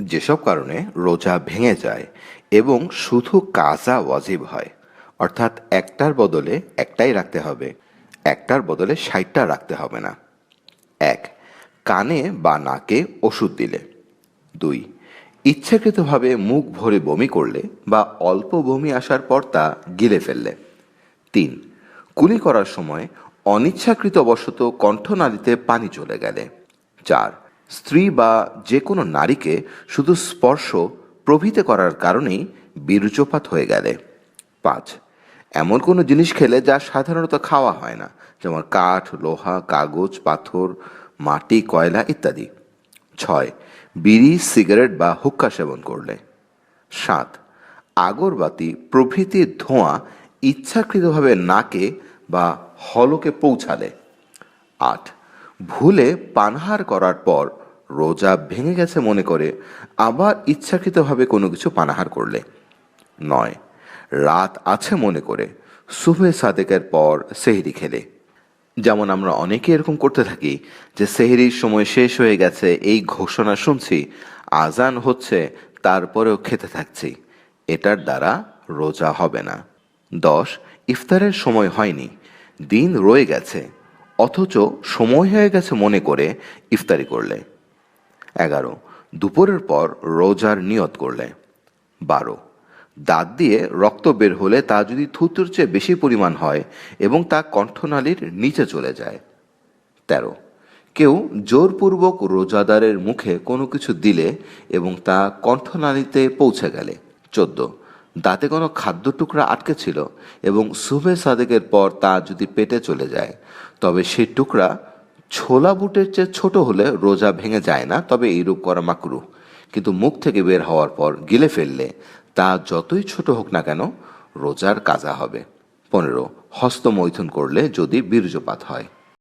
যেসব কারণে রোজা ভেঙে যায় এবং শুধু কাজা ওয়াজিব হয়, অর্থাৎ একটার বদলে একটাই রাখতে হবে, একটার বদলে ষাটটা রাখতে হবে না। এক, কানে বা নাকে ওষুধ দিলে। দুই, ইচ্ছাকৃতভাবে মুখ ভরে বমি করলে বা অল্প বমি আসার পর তা গিলে ফেললে। তিন, কুলি করার সময় অনিচ্ছাকৃত অনিচ্ছাকৃতবশত কণ্ঠনালীতে পানি চলে গেলে। চার স্ত্রী বা যে কোনো নারীকে শুধু স্পর্শ প্রভৃতি করার কারণেই বীর্যপাত হয়ে গেলে। পাঁচ, এমন কোনো জিনিস খেলে যা সাধারণত খাওয়া হয় না, যেমন কাঠ, লোহা, কাগজ, পাথর, মাটি, কয়লা ইত্যাদি। ছয়, বিড়ি, সিগারেট বা হুক্কা সেবন করলে। সাত, আগরবাতি প্রভৃতির ধোঁয়া ইচ্ছাকৃতভাবে নাকে বা হলকে পৌঁছালে। আট ভুলে পানহার করার পর রোজা ভেঙে গেছে মনে করে, আবার ইচ্ছাকৃতভাবে কোনো কিছু পানাহার করলে। নয়, রাত আছে মনে করে সুবে সাদেকের পর সেহরি খেলে। যেমন আমরা অনেকে এরকম করতে থাকি যে সেহরির সময় শেষ হয়ে গেছে, এই ঘোষণা শুনছি, আজান হচ্ছে, তারপরেও খেতে থাকছি। এটার দ্বারা রোজা হবে না। দশ, ইফতারের সময় হয়নি, দিন রয়ে গেছে। অথচ সময় হয়ে গেছে মনে করে ইফতারি করলে। এগারো, দুপুরের পর রোজার নিয়ত করলে। বারো, দাঁত দিয়ে রক্ত বের হলে তা যদি থুতুর চেয়ে বেশি পরিমাণ হয় এবং তা কণ্ঠনালীর নিচে চলে যায়। তেরো, কেউ জোরপূর্বক রোজাদারের মুখে কোনো কিছু দিলে এবং তা কণ্ঠনালীতে পৌঁছে গেলে। চোদ্দ দাঁতে কোনো খাদ্য টুকরা আটকে ছিল এবং সুবে সাদেকের পর তা যদি পেটে চলে যায়, তবে সেই টুকরা ছোলা বুটের চেয়ে ছোট হলে রোজা ভেঙে যায় না, তবে এইরূপ করা মাকরু কিন্তু মুখ থেকে বের হওয়ার পর গিলে ফেললে তা যতই ছোট হোক না কেন রোজার কাজা হবে। পনেরো, হস্তমৈথুন করলে যদি বীর্যপাত হয়।